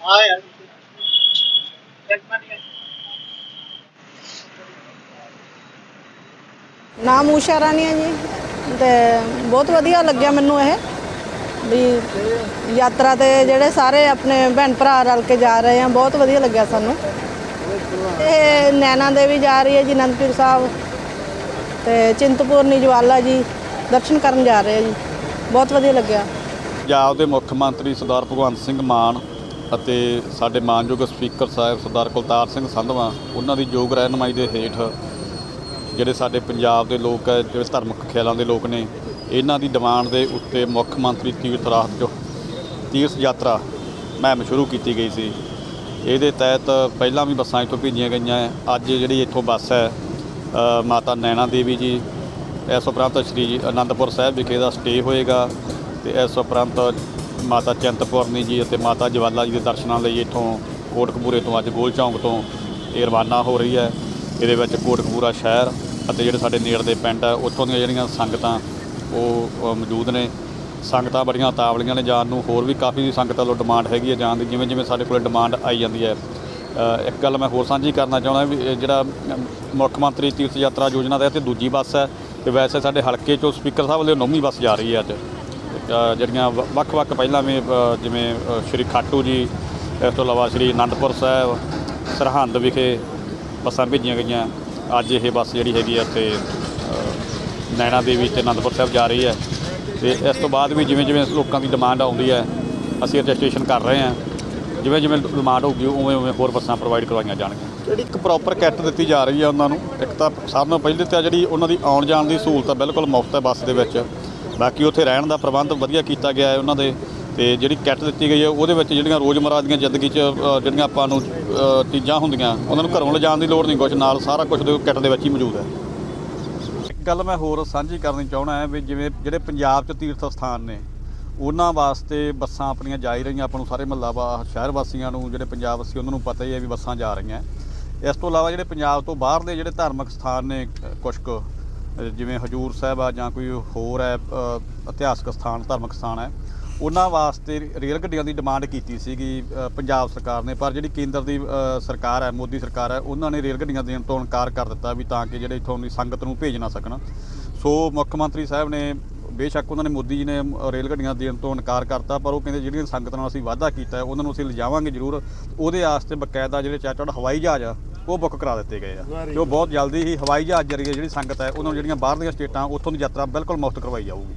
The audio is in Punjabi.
ਆ ਯਾਰ ਇੱਕ ਮਿੰਟ ਨਾਮ ਊਸ਼ਾ ਰਾਣੀ ਹੈ ਜੀ। ਤੇ ਬਹੁਤ ਵਧੀਆ ਲੱਗਿਆ ਮੈਨੂੰ ਇਹ। ਵੀ ਯਾਤਰਾ ਤੇ ਜਿਹੜੇ ਸਾਰੇ ਆਪਣੇ ਭੈਣ ਭਰਾ ਰਲ ਕੇ ਜਾ ਰਹੇ ਆ ਬਹੁਤ ਵਧੀਆ ਲੱਗਿਆ ਸਾਨੂੰ। ਇਹ ਨੈਣਾ ਦੇਵੀ ਜਾ ਰਹੀ ਹੈ ਜੀ ਅਨੰਦਪੁਰ ਸਾਹਿਬ। ਤੇ ਚਿੰਤਪੁਰਨੀ ਜਵਾਲਾ ਜੀ ਦਰਸ਼ਨ ਕਰਨ ਜਾ ਰਹੇ ਆ ਜੀ। ਬਹੁਤ ਵਧੀਆ ਲੱਗਿਆ। ਪੰਜਾਬ ਦੇ ਮੁੱਖ ਮੰਤਰੀ ਸਰਦਾਰ ਭਗਵੰਤ ਸਿੰਘ ਮਾਨ ਅਤੇ ਸਾਡੇ ਮਾਨਯੋਗ ਸਪੀਕਰ ਸਾਹਿਬ ਸਰਦਾਰ ਕੁਲਤਾਰ ਸਿੰਘ ਸੰਧਵਾ, ਉਹਨਾਂ ਦੀ ਯੋਗ ਰਹਿਨਮਾਈ ਦੇ ਹੇਠ ਜਿਹੜੇ ਸਾਡੇ ਪੰਜਾਬ ਦੇ ਲੋਕ ਹੈ, ਜਿਹੜੇ ਧਾਰਮਿਕ ਖਿਆਲਾਂ ਦੇ ਲੋਕ ਨੇ, ਇਹਨਾਂ ਦੀ ਡਿਮਾਂਡ ਦੇ ਉੱਤੇ ਮੁੱਖ ਮੰਤਰੀ ਤੀਰਥ ਰਾਤ ਜੋ ਤੀਰਥ ਯਾਤਰਾ ਮੁਹਿੰਮ ਸ਼ੁਰੂ ਕੀਤੀ ਗਈ ਸੀ ਇਹਦੇ ਤਹਿਤ ਪਹਿਲਾਂ ਵੀ ਬੱਸਾਂ ਇੱਥੋਂ ਭੇਜੀਆਂ ਗਈਆਂ ਹੈ। ਅੱਜ ਜਿਹੜੀ ਇੱਥੋਂ ਬੱਸ ਹੈ ਮਾਤਾ ਨੈਣਾ ਦੇਵੀ ਜੀ, ਇਸ ਉਪਰੰਤ ਸ਼੍ਰੀ ਅਨੰਦਪੁਰ ਸਾਹਿਬ ਵਿਖੇ ਦਾ ਸਟੇ ਹੋਏਗਾ ਤੇ ਇਸ ਉਪਰੰਤ ਮਾਤਾ ਚਿੰਤਪੁਰਨੀ ਜੀ ਅਤੇ ਮਾਤਾ ਜਵਾਲਾ ਜੀ ਦੇ ਦਰਸ਼ਨਾਂ ਲਈ ਇੱਥੋਂ ਕੋਟਕਪੂਰੇ ਤੋਂ ਅੱਜ ਗੋਲ ਚੌਂਕ ਤੋਂ ਇਹ ਰਵਾਨਾ ਹੋ ਰਹੀ ਹੈ। ਇਹਦੇ ਵਿੱਚ ਕੋਟਕਪੂਰਾ ਸ਼ਹਿਰ ਅਤੇ ਜਿਹੜੇ ਸਾਡੇ ਨੇੜ ਦੇ ਪਿੰਡ ਹੈ ਉੱਥੋਂ ਦੀਆਂ ਜਿਹੜੀਆਂ ਸੰਗਤਾਂ ਉਹ ਮੌਜੂਦ ਨੇ। ਸੰਗਤਾਂ ਬੜੀਆਂ ਤਾਵਲੀਆਂ ਨੇ ਜਾਣ ਨੂੰ, ਹੋਰ ਵੀ ਕਾਫੀ ਸੰਗਤਾਂ ਵੱਲੋਂ ਡਿਮਾਂਡ ਹੈਗੀ ਹੈ ਜਾਣ ਦੀ, ਜਿਵੇਂ ਜਿਵੇਂ ਸਾਡੇ ਕੋਲ ਡਿਮਾਂਡ ਆਈ ਜਾਂਦੀ ਹੈ। ਇੱਕ ਗੱਲ ਮੈਂ ਹੋਰ ਸਾਂਝੀ ਕਰਨਾ ਚਾਹੁੰਦਾ ਵੀ ਜਿਹੜਾ ਮੁੱਖ ਮੰਤਰੀ ਤੀਰਥ ਯਾਤਰਾ ਯੋਜਨਾ ਦੇ ਤੇ ਦੂਜੀ ਬੱਸ ਹੈ ਤੇ ਵੈਸੇ ਸਾਡੇ ਹਲਕੇ ਚੋਂ ਸਪੀਕਰ ਸਾਹਿਬ ਵੱਲੋਂ ਨੌਵੀਂ ਬੱਸ ਜਾ ਰਹੀ ਹੈ ਅੱਜ। ਜਿਹੜੀਆਂ ਵ- ਵੱਖ-ਵੱਖ ਪਹਿਲਾਂ ਵੀ ਜਿਵੇਂ ਸ਼੍ਰੀ ਖਾਟੂ ਜੀ, ਇਸ ਤੋਂ ਇਲਾਵਾ ਸ਼੍ਰੀ ਅਨੰਦਪੁਰ ਸਾਹਿਬ, ਸਰਹੰਦ ਵਿਖੇ ਬੱਸਾਂ ਭੇਜੀਆਂ ਗਈਆਂ। ਅੱਜ ਇਹ ਬੱਸ ਜਿਹੜੀ ਹੈਗੀ ਆ ਤੇ ਨੈਣਾ ਦੇਵੀ ਤੇ ਅਨੰਦਪੁਰ ਸਾਹਿਬ ਜਾ ਰਹੀ ਹੈ। ਤੇ ਇਸ ਤੋਂ ਬਾਅਦ ਵੀ ਜਿਵੇਂ ਜਿਵੇਂ ਲੋਕਾਂ ਦੀ ਡਿਮਾਂਡ ਆਉਂਦੀ ਹੈ, ਅਸੀਂ ਰਜਿਸਟ੍ਰੇਸ਼ਨ ਕਰ ਰਹੇ ਹਾਂ। ਜਿਵੇਂ ਜਿਵੇਂ ਡਿਮਾਂਡ ਹੋਊਗੀ ਉਵੇਂ ਉਵੇਂ ਹੋਰ ਬੱਸਾਂ ਪ੍ਰੋਵਾਈਡ ਕਰਵਾਈਆਂ ਜਾਣਗੀਆਂ। ਜਿਹੜੀ ਇੱਕ ਪ੍ਰੋਪਰ ਕਿੱਟ ਦਿੱਤੀ ਜਾ ਰਹੀ ਹੈ ਉਹਨਾਂ ਨੂੰ, ਇੱਕ ਤਾਂ ਸਭ ਨਾਲੋਂ ਪਹਿਲੇ ਤਾਂ ਜਿਹੜੀ ਉਹਨਾਂ ਦੀ ਆਉਣ ਜਾਣ ਦੀ ਸਹੂਲਤ ਬਿਲਕੁਲ ਮੁਫਤ ਹੈ ਬੱਸ ਦੇ ਵਿੱਚ। ਬਾਕੀ ਉੱਥੇ ਰਹਿਣ ਦਾ ਪ੍ਰਬੰਧ ਵਧੀਆ ਕੀਤਾ ਗਿਆ ਹੈ ਉਹਨਾਂ ਦੇ ਤੇ ਜਿਹੜੀ ਕਿੱਟ ਦਿੱਤੀ ਗਈ ਹੈ ਉਹਦੇ ਵਿੱਚ ਜਿਹੜੀਆਂ ਰੋਜ਼ਮਰਾ ਦੀਆਂ ਜ਼ਿੰਦਗੀ 'ਚ ਜਿਹੜੀਆਂ ਆਪਾਂ ਨੂੰ ਚੀਜ਼ਾਂ ਹੁੰਦੀਆਂ ਉਹਨਾਂ ਨੂੰ ਘਰੋਂ ਲਿਜਾਣ ਦੀ ਲੋੜ ਨਹੀਂ ਕੁਛ ਨਾਲ ਸਾਰਾ ਕੁਝ ਦੇ ਕਿੱਟ ਦੇ ਵਿੱਚ ਹੀ ਮੌਜੂਦ ਹੈ। ਇੱਕ ਗੱਲ ਮੈਂ ਹੋਰ ਸਾਂਝੀ ਕਰਨੀ ਚਾਹਣਾ ਹੈ ਵੀ ਜਿਵੇਂ ਜਿਹੜੇ ਪੰਜਾਬ 'ਚ ਤੀਰਥ ਸਥਾਨ ਨੇ ਉਹਨਾਂ ਵਾਸਤੇ ਬੱਸਾਂ ਆਪਣੀਆਂ ਜਾ ਹੀ ਰਹੀਆਂ ਆਪਾਂ ਨੂੰ ਸਾਰੇ ਮਹੱਲਾ ਸ਼ਹਿਰ ਵਾਸੀਆਂ ਨੂੰ ਜਿਹੜੇ ਪੰਜਾਬ ਵਾਸੀ ਉਹਨਾਂ ਨੂੰ ਪਤਾ ਹੀ ਹੈ ਵੀ ਬੱਸਾਂ ਜਾ ਰਹੀਆਂ। ਇਸ ਤੋਂ ਇਲਾਵਾ ਜਿਹੜੇ ਪੰਜਾਬ ਤੋਂ ਬਾਹਰ ਦੇ ਜਿਹੜੇ ਧਾਰਮਿਕ ਸਥਾਨ ਨੇ ਅ, ਕੁਛ ਕੁ ਜਿਵੇਂ ਹਜੂਰ ਸਾਹਿਬ ਆ ਜਾਂ ਕੋਈ ਹੋਰ ਹੈ ਇਤਿਹਾਸਕ ਸਥਾਨ, ਧਾਰਮਿਕ ਸਥਾਨ ਹੈ, ਉਹਨਾਂ ਵਾਸਤੇ ਰੇਲ ਗੱਡੀਆਂ ਦੀ ਡਿਮਾਂਡ ਕੀਤੀ ਸੀਗੀ ਪੰਜਾਬ ਸਰਕਾਰ ਨੇ, ਪਰ ਜਿਹੜੀ ਕੇਂਦਰ ਦੀ ਸਰਕਾਰ ਹੈ, ਮੋਦੀ ਸਰਕਾਰ ਹੈ, ਉਹਨਾਂ ਨੇ ਰੇਲ ਗੱਡੀਆਂ ਦੇਣ ਤੋਂ ਇਨਕਾਰ ਕਰ ਦਿੱਤਾ ਵੀ ਤਾਂ ਕਿ ਜਿਹੜੇ ਇੱਥੋਂ ਦੀ ਸੰਗਤ ਨੂੰ ਭੇਜ ਨਾ ਸਕਣ। ਸੋ ਮੁੱਖ ਮੰਤਰੀ ਸਾਹਿਬ ਨੇ ਬੇਸ਼ੱਕ ਉਹਨਾਂ ਨੇ ਮੋਦੀ ਜੀ ਨੇ ਰੇਲ ਗੱਡੀਆਂ ਦੇਣ ਤੋਂ ਇਨਕਾਰ ਕਰਤਾ ਪਰ ਉਹ ਕਹਿੰਦੇ ਜਿਹੜੀਆਂ ਸੰਗਤ ਨਾਲ ਅਸੀਂ ਵਾਅਦਾ ਕੀਤਾ ਉਹਨਾਂ ਨੂੰ ਅਸੀਂ ਲਿਜਾਵਾਂਗੇ ਜ਼ਰੂਰ। ਉਹਦੇ ਵਾਸਤੇ ਬਕਾਇਦਾ ਜਿਹੜੇ ਚਾਰਟਰਡ ਹਵਾਈ ਜਹਾਜ਼ ਆ ਉਹ ਬੁੱਕ ਕਰਾ ਦਿੱਤੇ ਗਏ ਆ। ਤੇ ਉਹ ਬਹੁਤ ਜਲਦੀ ਹੀ ਹਵਾਈ ਜਹਾਜ਼ ਜਰੀਏ ਜਿਹੜੀ ਸੰਗਤ ਹੈ ਉਹਨਾਂ ਨੂੰ ਜਿਹੜੀਆਂ ਬਾਹਰਲੀਆਂ ਸਟੇਟਾਂ ਉੱਥੋਂ ਦੀ ਯਾਤਰਾ ਬਿਲਕੁਲ ਮੁਫਤ ਕਰਵਾਈ ਜਾਊਗੀ।